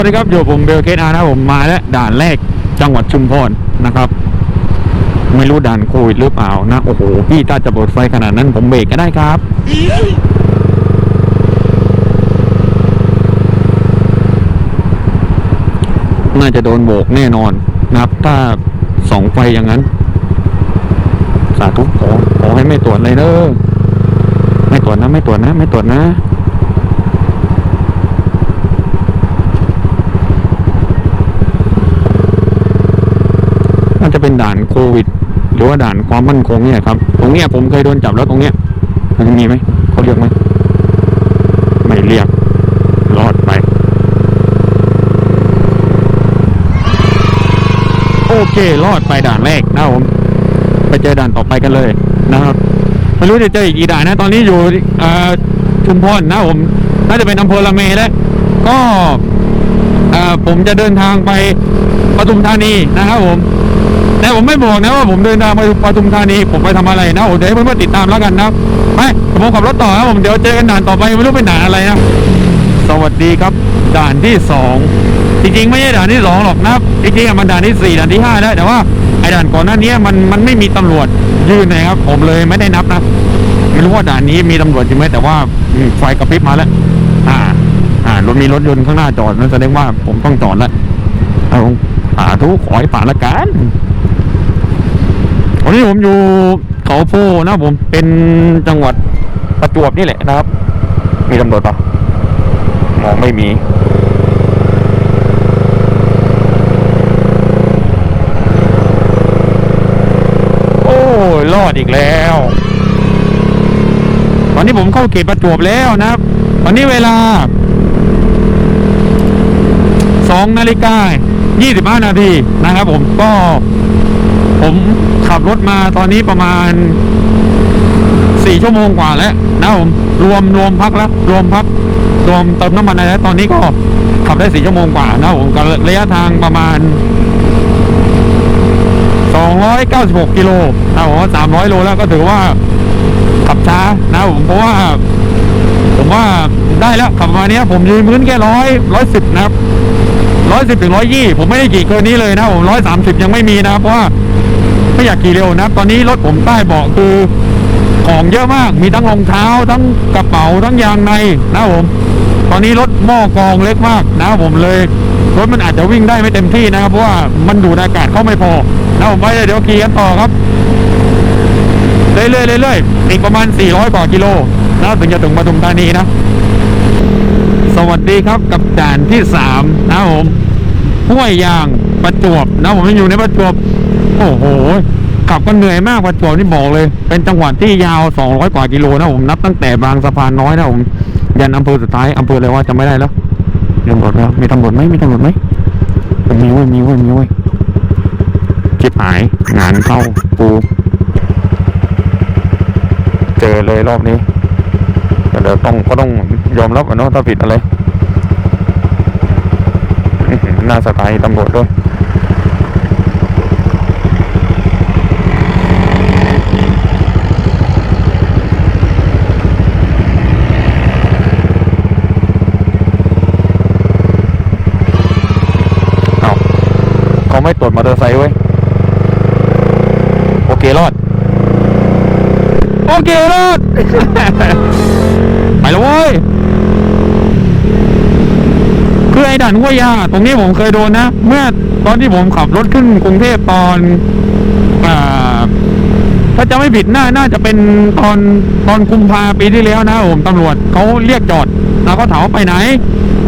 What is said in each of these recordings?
วัสดีครับอยู่ผมเบลเคสอาร์นะผมมาแล้วด่านแรกจังหวัดชุมพรนะครับ ไม่รู้ด่านโควิดหรือเปล่านะ โอ้โห พี่ถ้าจะเปิดไฟขนาดนั้นผมเบรกก็ได้ครับ น่าจะโดนโบกแน่นอนนะครับ ถ้าสองไฟอย่างนั้น สาธุขอขอให้ไม่ตรวจเลยเด้อไม่ตรวจนะ ไม่ตรวจนะ ไม่ตรวจนะ จะเป็นด่านโควิด หรือว่าด่านความมั่นคงเนี่ยครับ ตรงเนี้ยผมเคยโดนจับแล้วตรงเนี้ยมันมีไหมเขาเรียกไหมไม่เรียกรอดไป โอเครอดไปด่านแรกนะผมไปเจอด่านต่อไปกันเลยนะครับไม่รู้จะเจออีกกี่ด่านนะ ตอนนี้อยู่อ่อชุมพรนะผมน่าจะเป็นอำเภอละเมแล้วก็อ่อผมจะเดินทางไปปทุมธานีนะครับผม แต่ผมไม่บอกนะว่าผมเดินทางไปปทุมธานีผมไปทำอะไรนะผมเดี๋ยวให้เพื่อนๆติดตามแล้วกันนะไปผมขับรถต่อครับผมเดี๋ยวเจอกันด่านต่อไปไม่รู้เป็นด่านอะไรนะสวัสดีครับ ด่านที่สองจริงๆ ไม่ใช่ด่านที่สองหรอกนะครับจริงๆมันด่านที่สี่ด่านที่ห้าแล้วแต่ว่าไอ้ด่านก่อนหน้านี้มันมันไม่มีตำรวจยืนนะครับ ผมเลยไม่ได้นับนะไม่รู้ว่าด่านนี้มีตำรวจจริงไหมแต่ว่าไฟกระพริบมาแล้ว อ่า อ่ารถมีรถยนต์ข้างหน้าจอดนั่นแสดงว่าผมต้องจอดแล้วเอาสาธุขอให้ผ่านละกัน วันนี้ผมอยู่เขาโพนะผมเป็นจังหวัดประจวบนี่แหละนะครับ มีตำรวจปะมองไม่มีโอ้ยรอดอีกแล้ว ตอนนี้ผมเข้าเขตประจวบแล้วนะครับตอนนี้เวลาสองนาฬิกายี่สิบห้านาทีนะครับผมก็ผม ขับรถมาตอนนี้ประมาณสี่ชั่วโมงกว่าแล้วนะผมรวมรวมพักแล้วรวมพักรวมเติมน้ำมันอะไรแล้วตอนนี้ก็ขับได้สี่ชั่วโมงกว่านะผมกับระยะทางประมาณ296กิโลนะครับผม300โลแล้วก็ถือว่าขับช้านะผมเพราะว่าผมว่าได้แล้วขับมาเนี้ยผมยืนพื้นแค่ร้อยร้อยสิบนะครับร้อยสิบถึงร้อยยี่ผมไม่ได้ขี่เกินนี้เลยนะผมร้อยสามสิบยังไม่มีนะครับเพราะว่า ไม่อยากขี่เร็วนะครับตอนนี้รถผมใต้เบาะคือของเยอะมากมีทั้งรองเท้าทั้งกระเป๋าทั้งยางในนะครับผม ตอนนี้รถหม้อกองเล็กมากนะครับผมเลยรถมันอาจจะวิ่งได้ไม่เต็มที่นะครับเพราะว่ามันดูดอากาศเข้าไม่พอนะครับผมไปเลยเดี๋ยวขี่กันต่อครับเรื่อยๆเรื่อยๆอีกประมาณ 400 กว่ากิโลนะถึงจะถึงปทุมธานีนะ สวัสดีครับกับด่านที่ 3 นะครับผมห้วยยางประจวบนะผมยังอยู่ในประจวบ โอ้โหขับก็เหนื่อยมากประจวบนี่บอกเลย เป็นจังหวัดที่ยาว 200 กว่ากิโลนะผมนับตั้งแต่บางสะพานน้อยนะผมยันอำเภอสุดท้ายอำเภออะไรว่าจะไม่ได้แล้วตำรวจแล้วมีตำรวจไหมมีตำรวจไหมมีเว้ยมีเว้ยมีเว้ยจิบหายงานเข้าปูเจอเลยรอบนี้แต่เดี๋ยวต้องก็ต้องยอมรับอะเนาะถ้าผิดอะไรหน้าสถานีตำรวจด้วย เอาเขา ไม่ตรวจมอเตอร์ไซค์เว้โอเครอด โอเครอด ไปแล้วเว้ยคือไอ้ด่านห้วยยาตรงนี้ผมเคยโดนนะ เมื่อตอนที่ผมขับรถขึ้นกรุงเทพตอนอ่าถ้าจะไม่ผิดน่าน่าจะเป็นตอนตอนกุมภาปีที่แล้วนะผมตำรวจเขาเรียกจอด แล้วก็ถามว่าไปไหน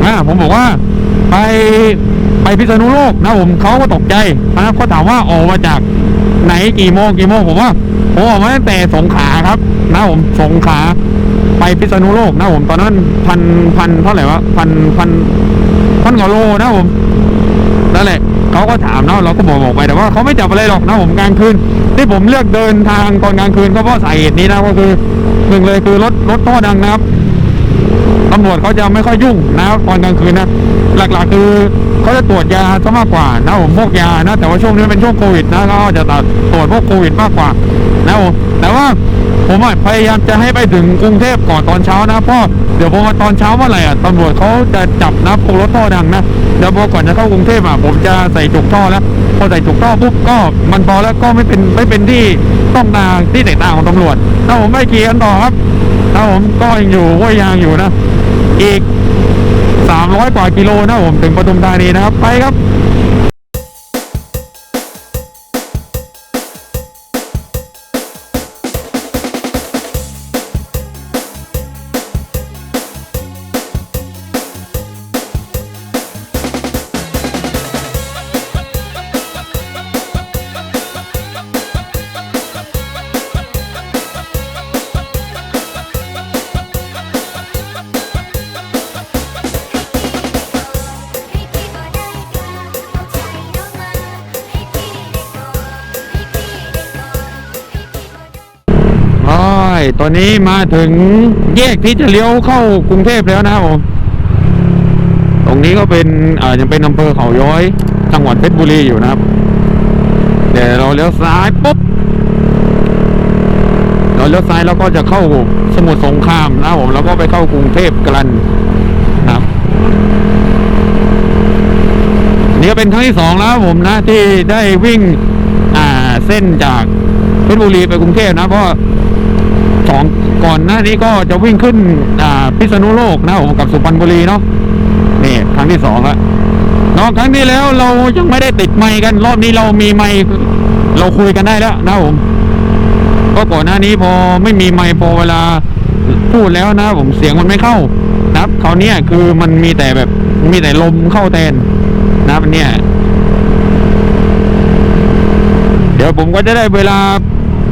อ่าผมบอกว่าไป ไปพิษณุโลกนะผมเขาก็ตกใจนะครับเขาถามว่าออกมาจากไหนกี่โมงกี่โมงผมว่าผมออกมาตั้งแต่สงขาครับนะผมสงขาไปพิษณุโลกนะผมตอนนั้นพันพันเท่าไหร่วะพันพันพันกว่าโลนะผมนั่นแหละเขาก็ถามนะเราก็บอกบอกไปแต่ว่าเขาไม่จับอะไรหรอกนะผมกลางคืนที่ผมเลือกเดินทางตอนกลางคืนก็เพราะสาเหตุนี้นะก็คือหนึ่งเลยคือรถรถท่อดังนะครับ ตำรวจเขาจะไม่ค่อยยุ่งนะตอนกลางคืนนะหลักๆ คือเขาจะตรวจยาซะมากกว่านะผมพวกยานะ แต่ว่าช่วงนี้เป็นช่วงโควิดนะเขาก็จะตรวจพวกโควิดมากกว่านะผมแต่ว่าผมพยายามจะให้ไปถึงกรุงเทพก่อนตอนเช้านะเพราะเดี๋ยวพอมาตอนเช้าเมื่อไหร่อะตำรวจเขาจะจับนะพวกรถท่อดังนะเดี๋ยวพอก่อนจะเข้ากรุงเทพอะผมจะใส่จุกท่อแล้วพอใส่จุกท่อปุ๊บก็มันพอแล้วก็ไม่เป็นไม่เป็นที่ต้องตาที่แตกต่างของตำรวจถ้าผมไม่ขี่กันต่อครับ ถ้าผมก็ยังอยู่ห้วยยางอยู่นะ อีก 300 กว่ากิโลนะผมถึงปทุมธานีนะครับ ไปครับ ตอนนี้มาถึงแยกที่จะเลี้ยวเข้ากรุงเทพแล้วนะครับผมตรงนี้ก็เป็นอ่ายังเป็นอำเภอเขาย้อยจังหวัดเพชรบุรีอยู่นะครับเดี๋ยวเราเลี้ยวซ้ายปุ๊บเราเลี้ยวซ้ายแล้วก็จะเข้าสมุทรสงครามนะครับผมแล้วก็ไปเข้ากรุงเทพกันนะครับนี่ก็เป็นครั้งที่สองแล้วผมนะที่ได้วิ่งอ่าเส้นจากเพชรบุรีไปกรุงเทพนะเพราะ สองก่อนหน้านี้ก็จะวิ่งขึ้นพิษณุโลกนะผมกับสุพรรณบุรีเนาะนี่ครั้งที่สองละเนาะครั้งที่แล้วเรายังไม่ได้ติดไมค์กัน รอบนี้เรามีไมค์เราคุยกันได้แล้วนะผมก็ก่อนหน้านี้พอไม่มีไมค์พอเวลาพูดแล้วนะ ผมเสียงมันไม่เข้านะครับคราวเนี้ยคือมันมีแต่แบบมีแต่ลมเข้าแทนนะครับเนี่ย เดี๋ยวผมก็จะได้เวลา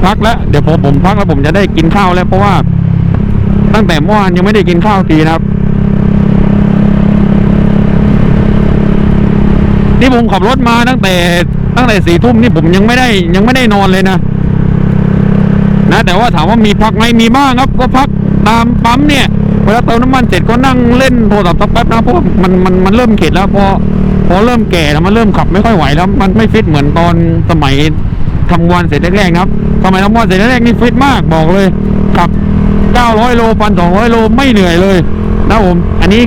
พักแล้วเดี๋ยวพอผมพักแล้วผมจะได้กินข้าวแล้วเพราะว่า ตั้งแต่เมื่อวานยังไม่ได้กินข้าวทีนะครับนี่ผมขับรถมาตั้งแต่ ตั้งแต่สี่ทุ่มนี่ผมยังไม่ได้ยังไม่ได้นอนเลยนะ นะ แต่ว่าถามว่ามีพักไหมมีบ้างครับ ก็พักตามปั๊มเนี่ยเวลาเติมน้ำมันเสร็จก็นั่งเล่นโทรศัพท์สักแป๊บนะเพราะว่ามันมันมันเริ่มเข็ดแล้วพอพอเริ่มแก่แล้วมันเริ่มขับไม่ค่อยไหวแล้ว มันไม่ฟิตเหมือนตอนสมัย ทำงานเสร็จแรกๆนะครับสมัยทำงานเสร็จแรกๆนี่ฟิตมากบอกเลยขับ 900 โลพันสองร้อยโลไม่เหนื่อยเลยนะผมอันนี้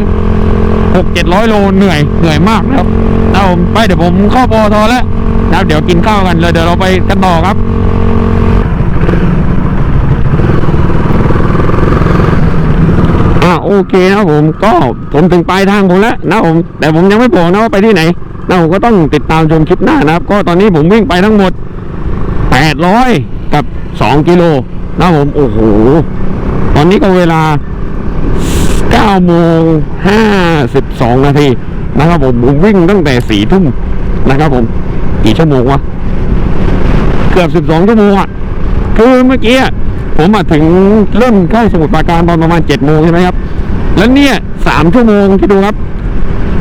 6 700โลเหนื่อยเหนื่อยมากนะครับนะผมไปเดี๋ยวผมเข้าปอทแล้วนะเดี๋ยวกินข้าวกันเลยเดี๋ยวเราไปกันต่อครับอ่าโอเคนะผมก็ผมถึงปลายทางผมแล้วนะผมแต่ผมยังไม่บอกนะว่าไปที่ไหนนะผมก็ต้องติดตามชมคลิปหน้านะครับ ก็ตอนนี้ผมวิ่งไปทั้งหมด 800 กับ 2 กิโลนะผม โอ้โห ตอนนี้ก็เวลา9โมง52 นาทีนะครับผมผมวิ่งตั้งแต่ 4 ทุ่มนะครับผม กี่ชั่วโมงวะ เกือบ 12 ชั่วโมงอะคือเมื่อกี้ผมมาถึงเริ่มใกล้สมุทรปราการตอนประมาณ 7 โมงใช่ไหมครับ แล้วเนี่ยสามชั่วโมงที่ดูครับ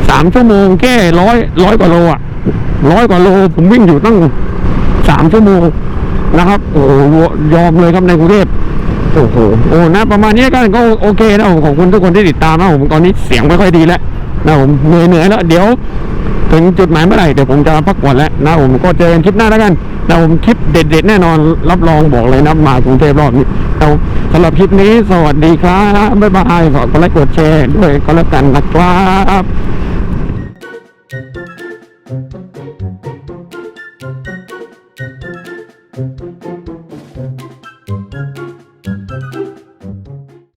สามชั่วโมงแค่ร้อยร้อยกว่าโลอะร้อยกว่าโล ผมวิ่งอยู่ตั้ง สามชั่วโมงนะครับ โอ้ยอมเลยครับในกรุงเทพโอ้โหโอ้นะประมาณนี้กันก็โอเคนะผมขอบคุณทุกคนที่ติดตามนะผมตอนนี้เสียงไม่ค่อยดีแล้วนะผมเหนื่อยเหนื่อยแล้วเดี๋ยว ถึงจุดหมายเมื่อไหร่เดี๋ยวผมจะพักผ่อนแล้วนะผมก็เจอกันคลิปหน้าแล้วกันนะผมคลิปเด็ด ๆ แน่นอนรับรองบอกเลยนะมากรุงเทพรอบนี้นะผมสำหรับคลิปนี้สวัสดีครับบ๊ายบายฝากกดไลค์กดแชร์ด้วยก็แล้วกันนะครับ